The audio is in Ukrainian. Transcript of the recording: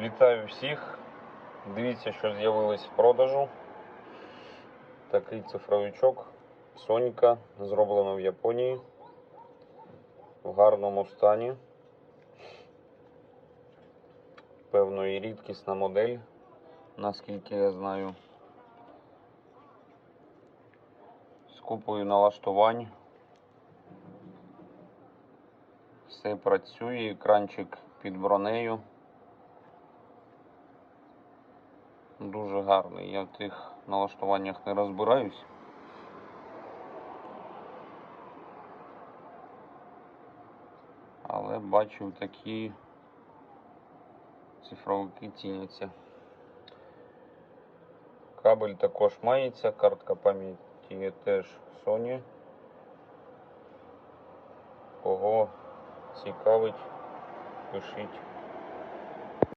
Вітаю всіх. Дивіться, що з'явилось в продажу. Такий цифровичок Сонька, зроблено в Японії. В гарному стані. Певно, і рідкісна модель, наскільки я знаю. З купою налаштувань. Все працює, екранчик під бронею. Дуже гарний. Я в тих налаштуваннях не розбираюсь. Але бачу такі цифровики ціняться. Кабель також мається, картка пам'яті теж Sony. Кого цікавить, пишіть.